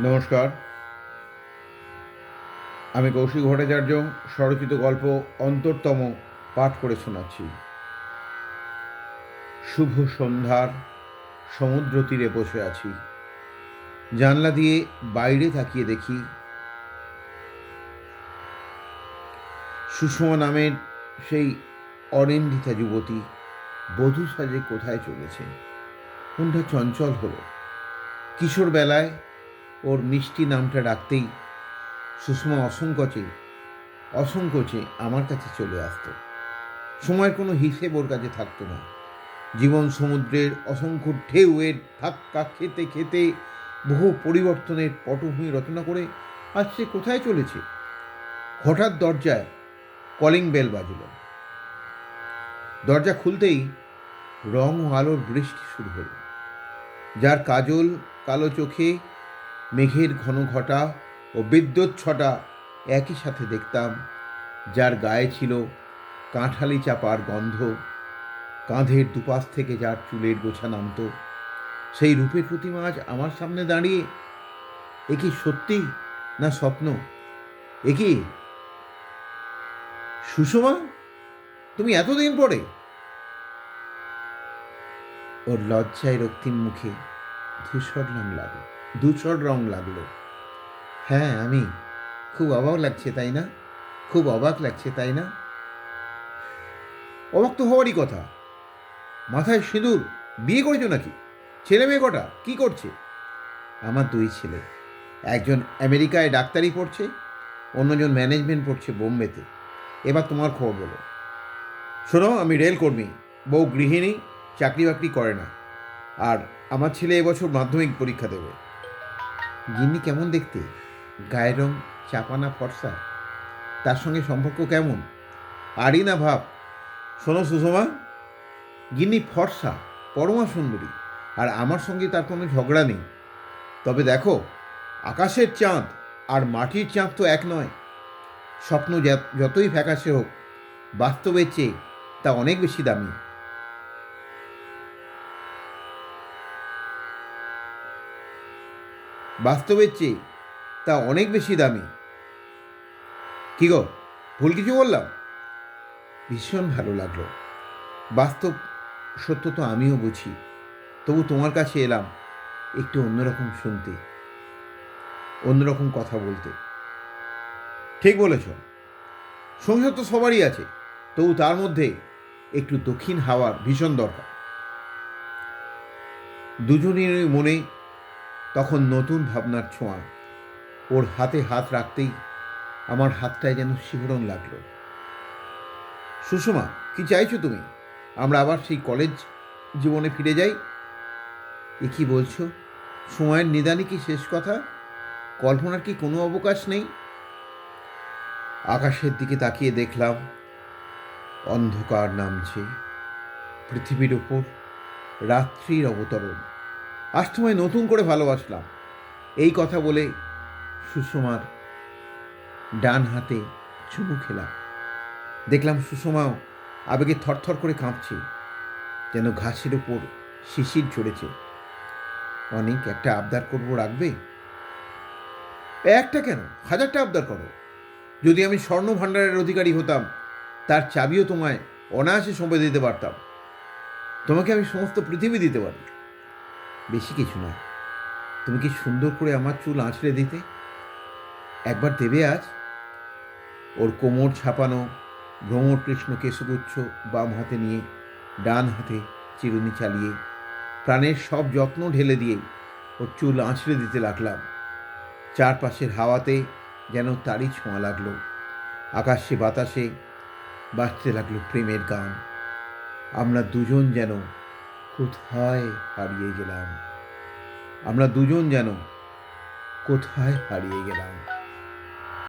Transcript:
নমস্কার। আমি কৌশিক ভট্টাচার্য, স্বরচিত গল্প অন্তরতম পাঠ করে শোনাচ্ছি। শুভ সন্ধ্যার, সমুদ্র তীরে বসে আছি। জানলা দিয়ে বাইরে তাকিয়ে দেখি, সুষমা নামের সেই অনিন্দিতা যুবতী বধূ সাজে কোথায় চলেছে? কোনটা চঞ্চল হলো? কিশোর বেলায় ওর মিষ্টি নামটা ডাকতেই সুষমা অসংকোচে অসংকোচে আমার কাছে চলে আসতো। সময়ের কোনো হিসেব ওর কাছে থাকতো না। জীবন সমুদ্রের অসংখ্য ঢেউয়ের ধাক্কা খেতে খেতে বহু পরিবর্তনের পটভূমি রচনা করে আজ সে কোথায় চলেছে? হঠাৎ দরজায় কলিং বেল বাজল। দরজা খুলতেই রং ও আলোর বৃষ্টি শুরু হলো। যার কাজল কালো চোখে মেঘের ঘন ঘটা ও বিদ্যুৎ ছটা একই সাথে দেখতাম, যার গায়ে ছিল কাঁঠালি চাপার গন্ধ। কাঁধের দুপাশ থেকে যার চুলের গোছা নামতো, সেই রূপের প্রতিমা আজ আমার সামনে দাঁড়িয়ে। এ কি সত্যি না স্বপ্ন? এ কি? সুষমা, তুমি এতদিন পরে? ওর লজ্জায় রক্তিম মুখে ধূসর রং লাগল। ধূসর রং লাগল। হ্যাঁ আমি। খুব অবাক লাগছে, তাই না? খুব অবাক লাগছে, তাই না? অবাক তো হওয়ারই কথা। মাথায় সিঁদুর। বিয়ে করেছ নাকি? ছেলে মেয়ে কটা? কী করছে? আমার দুই ছেলে। একজন আমেরিকায় ডাক্তারি পড়ছে, অন্যজন ম্যানেজমেন্ট পড়ছে বোম্বেতে। এবার তোমার খবর বলো। শোনো, আমি রেল কর্মী। বউ গৃহিণী চাকরি বাকরি করে না। আর আমার ছেলে এবছর মাধ্যমিক পরীক্ষা দেবে। গিন্নি কেমন দেখতে? গায়ের রং চাপানা ফর্সা? তার সঙ্গে সম্পর্ক কেমন? আরই না ভাব। শোনো সুষমা, গিন্নি ফর্সা, পরমা সুন্দরী, আর আমার সঙ্গে তার কোনো ঝগড়া নেই। তবে দেখো, আকাশের চাঁদ আর মাটির চাঁদ তো এক নয়। স্বপ্ন যতই ফ্যাকাশে হোক, বাস্তবের চেয়ে তা অনেক বেশি দামি। বাস্তবের চেয়ে তা অনেক বেশি দামি। কি গো, ভুল কিছু বললাম? ভীষণ ভালো লাগল। বাস্তব সত্য তো আমিও বুঝি। তবু তোমার কাছে এলাম একটু অন্যরকম শুনতে, অন্যরকম কথা বলতে। ঠিক বলেছ। সংসার তো সবারই আছে, তবু তার মধ্যে একটু দক্ষিণ হাওয়ার ভীষণ দরকার। দুজনের মনে তখন নতুন ভাবনার ছোঁয়া। ওর হাতে হাত রাখতেই আমার হাতটায় যেন শিহরণ লাগল। সুষমা, কি চাইছো তুমি? আমরা আবার সেই কলেজ জীবনে ফিরে যাই? এ কি বলছো? সময়ের নিদানই কি শেষ কথা? কল্পনার কি কোনো অবকাশ নেই? আকাশের দিকে তাকিয়ে দেখলাম, অন্ধকার নামছে। পৃথিবীর ওপর রাত্রির অবতরণ। আজ তোমায় নতুন করে ভালোবাসলাম। এই কথা বলে সুষমার ডান হাতে চুমু খেলাম। দেখলাম সুষমাও আবেগে থরথর করে কাঁপছে, যেন ঘাসের ওপর শিশির চড়েছে অনেক, একটা আবদার করব রাখবে? একটা কেন? হাজারটা আবদার করো। যদি আমি স্বর্ণ ভাণ্ডারের অধিকারী হতাম, তার চাবিও তোমায় অনায়াসে সময় দিতে পারতাম। তোমাকে আমি সমস্ত পৃথিবী দিতে পারি। বেশি কিছু না তুমি কি সুন্দর করে আমার চুল আঁচড়ে দিতে? একবার দেবে আজ? ওর কোমর ছাপানো, ভ্রমর কৃষ্ণ কেশগুচ্ছ বাম হাতে নিয়ে, ডান হাতে চিরুনি চালিয়ে, প্রাণের সব যত্ন ঢেলে দিয়ে ওর চুল আঁচড়ে দিতে লাগলাম। চারপাশের হাওয়াতে যেন তারই ছোঁয়া লাগল। আকাশে বাতাসে বাজতে লাগল প্রেমের গান। আমরা দুজন যেন কোথায় হারিয়ে গেলাম? আমরা দুজন যেন কোথায় হারিয়ে গেলাম?